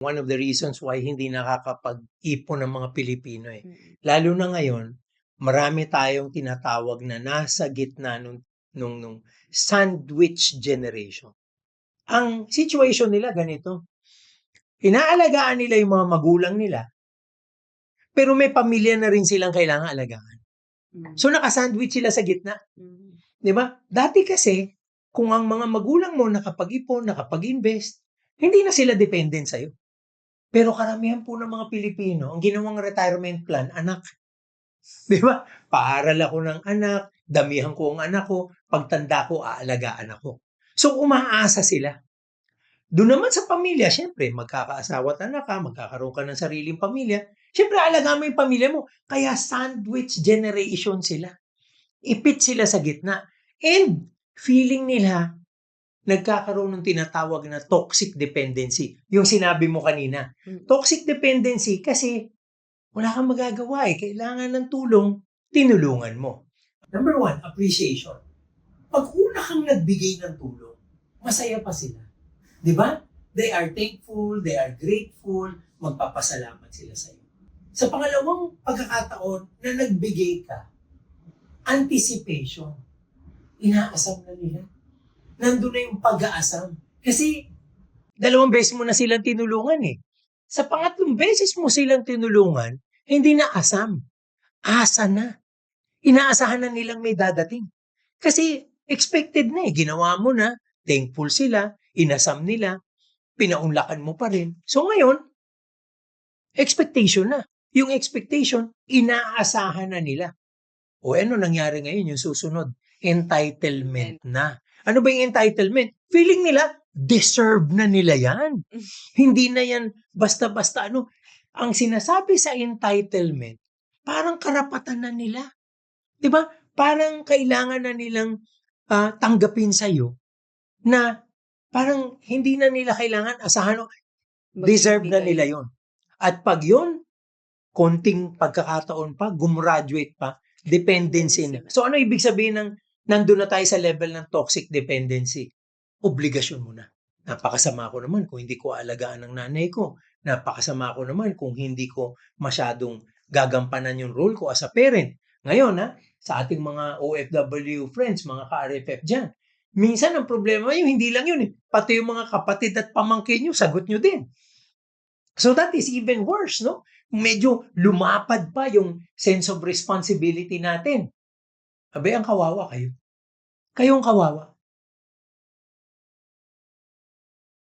One of the reasons why hindi nakakapag-ipon ang mga Pilipino eh. Mm. Lalo na ngayon, marami tayong tinatawag na nasa gitna nung, nung, nung sandwich generation. Ang situation nila ganito. Inaalagaan nila yung mga magulang nila, pero may pamilya na rin silang kailangan alagaan. Mm. So nakasandwich sila sa gitna. Mm. 'Di ba? Dati kasi, kung ang mga magulang mo nakapag-ipon, nakapag-invest, hindi na sila dependent sa'yo. Pero karamihan po ng mga Pilipino, ang ginawang retirement plan, anak. 'Di ba? Paaral ako ng anak, damihan ko ang anak ko, pagtanda ko, aalagaan ako. So umaasa sila. Doon naman sa pamilya, syempre, magkakaasawa at anak ka, magkakaroon ka ng sariling pamilya. Syempre, alagaan mo yung pamilya mo. Kaya sandwich generation sila. Ipit sila sa gitna. And feeling nila, nagkakaroon ng tinatawag na toxic dependency. Yung sinabi mo kanina. Mm. Toxic dependency kasi wala kang magagawa eh. Kailangan ng tulong, tinulungan mo. Number one, appreciation. Pag una kang nagbigay ng tulong, masaya pa sila. Di ba? They are thankful, they are grateful, magpapasalamat sila sa iyo. Sa pangalawang pagkakataon na nagbigay ka, anticipation. Inaasam na nila. Nandun na yung pag-aasam. Kasi dalawang beses mo na silang tinulungan eh. Sa pangatlong beses mo silang tinulungan, hindi na asam. Asa na. Inaasahan na nilang may dadating. Kasi expected na eh. Ginawa mo na, thankful sila, inasam nila, pinaunlakan mo pa rin. So ngayon, expectation na. Yung expectation, inaasahan na nila. O ano nangyari ngayon yung susunod? Entitlement na. Ano ba yung entitlement? Feeling nila, deserve na nila yan. Hindi na yan basta-basta ano. Ang sinasabi sa entitlement, parang karapatan na nila. 'Di ba? Parang kailangan na nilang ah, tanggapin sa iyo na parang hindi na nila kailangan asahan o deserve na nila 'yon. At pag 'yon, konting pagkakataon pa, gumraduate pa, dependency na. So ano ibig sabihin ng nandun na tayo sa level ng toxic dependency? Obligasyon mo na. Napakasama ko naman kung hindi ko aalagaan ng nanay ko. Napakasama ko naman kung hindi ko masyadong gagampanan yung role ko as a parent. Ngayon, ha, sa ating mga OFW friends, mga ka-RFF dyan, minsan ang problema yung hindi lang yun eh. Pati yung mga kapatid at pamangkin nyo, sagot nyo din. So that is even worse, no? Medyo lumapad pa yung sense of responsibility natin. Abay, ang kawawa kayo. Kayong kawawa.